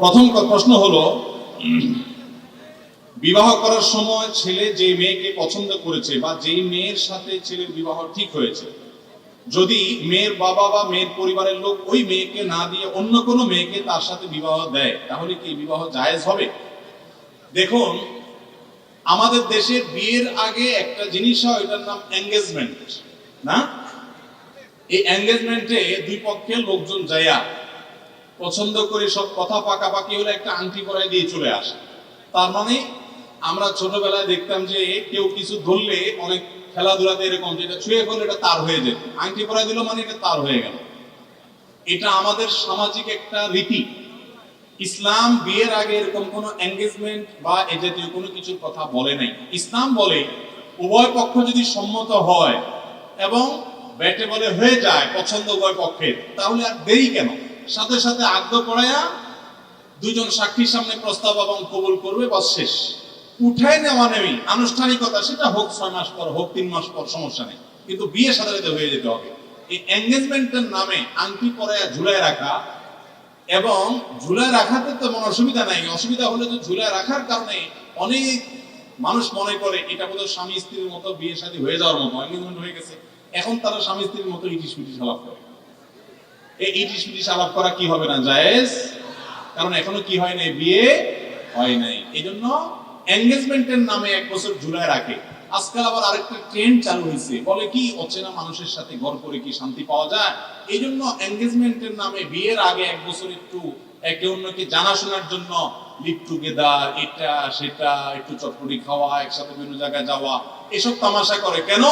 প্রথম প্রশ্ন হলো, বিবাহ করার সময় ছেলে যে মেয়েকে পছন্দ করেছে বা যেই মেয়ের সাথে ছেলের বিবাহ ঠিক হয়েছে, যদি মেয়ের বাবা বা মেয়ের পরিবারের লোক ওই মেয়েকে না দিয়ে অন্য কোনো মেয়েকে তার সাথে বিবাহ দেয়, তাহলে কি বিবাহ জায়েজ হবে? দেখুন, আমাদের দেশে বিয়ের আগে একটা জিনিস হয় এটার নাম এঙ্গেজমেন্ট না? এই এঙ্গেজমেন্টে দুই পক্ষের লোকজন যাইয়া পছন্দ করে সব কথা পাকাপাকি হলে একটা আংটি পরাই দিয়ে চলে আসে। তার মানে আমরা ছোটবেলায় দেখতাম যে কেউ কিছু ধরলে অনেক খেলাধুলাতে এরকম যেটা ছুঁয়ে ফেলে এটা তার হয়ে যেত আংটি পরাই দিল মানে এটা তার হয়ে গেল। এটা আমাদের সামাজিক একটা রীতি। ইসলাম বিয়ের আগে এরকম কোনো এঙ্গেজমেন্ট বা এ জাতীয় কোনো কিছুর কথা বলে নাই। ইসলাম বলে, উভয় পক্ষ যদি সম্মত হয় এবং ব্যাটে বলে হয়ে যায় পছন্দ উভয় পক্ষের, তাহলে আর দেরি কেন? সাথে সাথে আগ্রহ পড়ায়া দুজন সাক্ষীর সামনে প্রস্তাব এবং কবুল করবে, বাস শেষ। উঠাই নেওয়া নেই, আনুষ্ঠানিকতা সেটা হোক ছয় মাস পর, হোক তিন মাস পর, সমস্যা নেই। কিন্তু বিয়ে সাথে সাথে হয়ে যেতে হবে। এই এঙ্গেজমেন্টের নামে আংটি পরায়া ঝুলায় রাখা এবং ঝুলায় রাখাতে তো কোনো অসুবিধা নাই। অসুবিধা হলে যে ঝুলায় রাখার কারণে অনেক মানুষ মনে করে, এটা বোধহয় স্বামী স্ত্রীর মতো বিয়ে শাদী হয়ে যাওয়ার মতো এঙ্গেজমেন্ট হয়ে গেছে। এখন তারা স্বামী স্ত্রীর মতো ইটিস পিটিস করে। এই পিটিস আলাপ করা কি হবে না? জায়েজ? কারণ এখনও কি হয় নাই? বিয়ে হয় নাই। এই জন্য এঙ্গেজমেন্টের নামে এক বছর ঝুলায় রাখে। আজকাল আবার আরেকটা ট্রেন্ড চালু হয়েছে বলে কি, অচেনা মানুষের সাথে ঘর করে কি শান্তি পাওয়া যায়? এই জন্য এঙ্গেজমেন্টের নামে বিয়ের আগে এক বছর একটু একে অন্যকে জানাশোনার জন্য লিভ টুগেদার এটা, সেটা, একটু চটপটি খাওয়া, একসাথে বিভিন্ন জায়গায় যাওয়া, এসব তামাশা করে। কেন?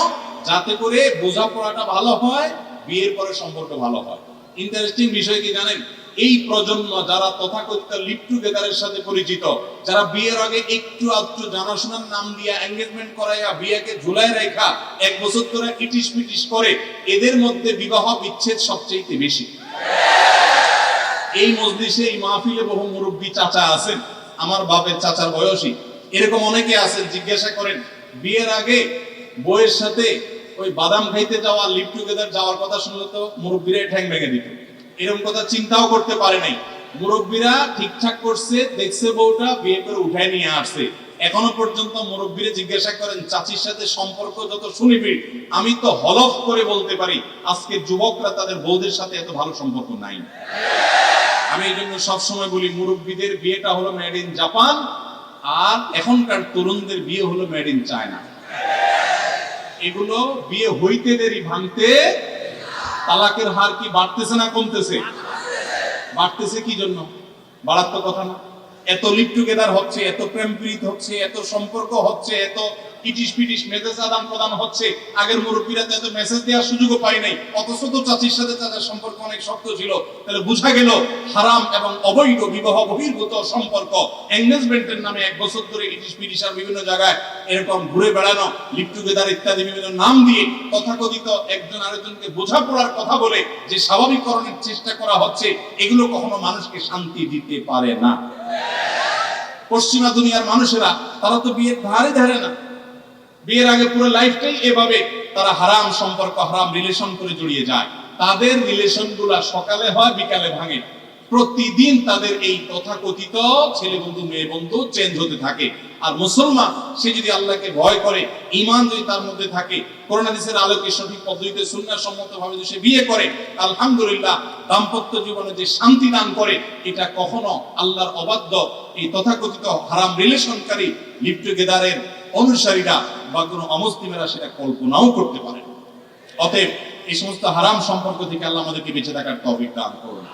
যাতে করে বোঝাপড়াটা ভালো হয়, বিয়ের পরে সম্পর্ক ভালো হয়। ইন্টারেস্টিং বিষয় কি জানেন? এই প্রজন্ম যারা তথাকথিত লিভ টুগেদারের সাথে পরিচিত, যারা বিয়ের আগে একটু আধটু জানাশোনার নাম দিয়া এঙ্গেজমেন্ট করাইয়া বিয়েকে ঝুলাই রেখা এক বছর ধরে ইটিস পিটিস করে, এদের মধ্যে বিবাহ বিচ্ছেদ সবচেয়ে বেশি। এই মজলিসে এই মাহফিলে বহু মুরব্বী চাচা আছেন, আমার বাপের চাচার বয়সী। এরকম অনেকে আছেন, জিজ্ঞাসা করেন, বিয়ের আগে বইয়ের সাথে ওই বাদাম খাইতে যাওয়া লিভ টুগেদার যাওয়ার কথা শুনলে তো মুরব্বীরাই ঠ্যাং ভেঙে দিত। এরকম কথা চিন্তাও করতে পারে নাই। মুরব্বীরা ঠিকঠাক করছে, দেখছে বউটা, বিয়ে করে উঠায় নিয়ে আসছে। এখনও পর্যন্ত মুরব্বীরা জিজ্ঞাসা করেন, চাচির সাথে সম্পর্ক যত শুনিবি, আমি তো হলফ করে বলতে পারি, আজকে যুবকরা তাদের বউদের সাথে এত ভালো সম্পর্ক নাই। আমি এই জন্য সবসময় বলি, মুরব্বীদের বিয়েটা হলো মেড ইন জাপান আর এখনকার তরুণদের বিয়ে হলো মেড ইন চায়না এগুলো বিয়ে হইতে দেরি ভাঙতে তালাকের হার কি বাড়তেছে না কমতেছে? বাড়তেছে কি জন্য? বাড়াত্মক কথা না। এত লিপ টুগেদার হচ্ছে, এত প্রেম প্রীত হচ্ছে, এত সম্পর্ক হচ্ছে, এত ইটিস পিটিস মেসেজ আদান প্রদান হচ্ছে। আগের মুরব্বীরা তো এত মেসেজ দেওয়ার সুযোগও পাই নাই। অথচ তো চাচির সাথে সম্পর্ক অনেক শক্ত ছিল। তাহলে বোঝা গেল হারাম এবং অবৈধ বিবাহ বহির্ভূত সম্পর্ক। নামে এক বছর ধরে আর বিভিন্ন জায়গায় এরকম ঘুরে বেড়ানো ইত্যাদি বিভিন্ন নাম দিয়ে তথাকথিত একজন আরেকজনকে বোঝাপড়ার কথা বলে যে স্বাভাবিকরণের চেষ্টা করা হচ্ছে, এগুলো কখনো মানুষকে শান্তি দিতে পারে না। পশ্চিমা দুনিয়ার মানুষেরা, তারা তো বিয়ের ধারে ধারে না। বিয়ের আগে পুরো লাইফটাই এভাবে তারা হারাম সম্পর্ক, হারাম রিলেশন করে জড়িয়ে যায়। তাদের রিলেশন সকালে হয়, বিকালে ভাঙে। প্রতিদিন তাদের এই তথাকথিত ছেলে বন্ধু, মেয়ে বন্ধু চেঞ্জ হতে থাকে। আর মুসলমান, সে যদি আল্লাহকে ভয় করে ইমান যদি তার মধ্যে থাকে করোনাদিসের আলোকে সঠিক পদ্ধতিতে সুন্নাহ সম্মত ভাবে সে বিয়ে করে, আলহামদুলিল্লাহ দাম্পত্য জীবনে যে শান্তি দান করে, এটা কখনো আল্লাহর অবাধ্য এই তথাকথিত হারাম রিলেশনকারী লিভ টুগেদারের অনুসারীরা বা কোনো অমুসলিমেরা সেটা কল্পনাও করতে পারে অতএব এই সমস্ত হারাম সম্পর্ক থেকে আল্লাহ আমাদেরকে বেঁচে থাকার তবে দান করুন।